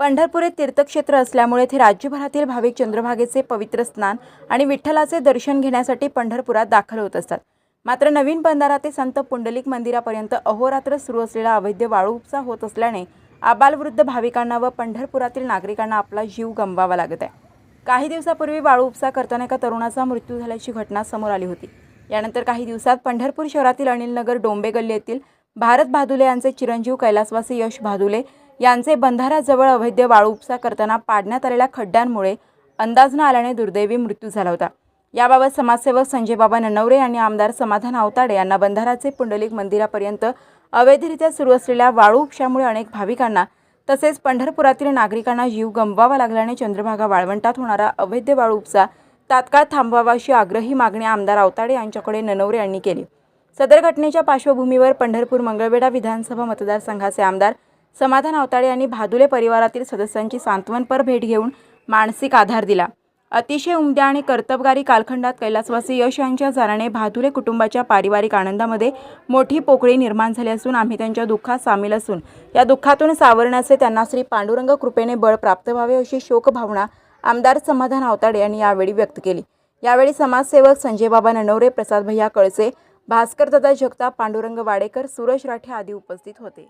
पंढरपूर हे तीर्थक्षेत्र असल्यामुळे येथे राज्यभरातील भाविक चंद्रभागेचे पवित्र स्नान आणि विठ्ठलाचे दर्शन घेण्यासाठी पंढरपुरात दाखल होत असतात. मात्र नवीन बंधारा ते संत पुंडलिक मंदिरापर्यंत अहोरात्र सुरू असलेला अवैध वाळू उपसा होत असल्याने आबालवृद्ध भाविकांना व पंढरपुरातील नागरिकांना आपला जीव गमवावा लागत आहे. काही दिवसापूर्वी वाळू उपसा करताना एका तरुणाचा मृत्यू झाल्याची घटना समोर आली होती. यानंतर काही दिवसात पंढरपूर शहरातील अनिलनगर डोंबे गल्ली येथील भारत भादुले यांचे चिरंजीव कैलासवासी यश भादुले यांचे बंधाऱ्याजवळ अवैध वाळू उपसा करताना पाडण्यात आलेल्या खड्ड्यांमुळे अंदाज न आल्याने दुर्दैवी मृत्यू झाला होता. याबाबत समाजसेवक संजय बाबा ननवरे आणि आमदार समाधान आवताडे यांना बंधाराचे पुंडलिक मंदिरापर्यंत अवैधरित्या सुरू असलेल्या वाळू उपशामुळे अनेक भाविकांना तसेच पंढरपुरातील नागरिकांना जीव गमवावा लागल्याने चंद्रभागा वाळवंटात होणारा अवैध वाळू उपसा तात्काळ थांबवावा अशी आग्रही मागणी आमदार आवताडे यांच्याकडे ननवरे यांनी केली. सदर घटनेच्या पार्श्वभूमीवर पंढरपूर मंगळवेढा विधानसभा मतदारसंघाचे आमदार समाधान अवताळे यांनी भादुले परिवारातील सदस्यांची सांत्वनपर भेट घेऊन मानसिक आधार दिला. अतिशय उमद्या आणि कर्तबगारी कालखंडात कैलासवासी यश यांच्या जाण्याने भादुले कुटुंबाच्या पारिवारिक आनंदामध्ये मोठी पोकळी निर्माण झाली असून आम्ही त्यांच्या दुःखात सामील असून या दुःखातून सावरण्याचे त्यांना श्री पांडुरंग कृपेने बळ प्राप्त व्हावे अशी शोकभावना आमदार समाधान अवताडे यांनी यावेळी व्यक्त केली. यावेळी समाजसेवक संजय बाबा ननवरे प्रसाद भैया कळसे भास्कर दादा जगताप पांडुरंग वाडेकर सुरज राठे आदी उपस्थित होते.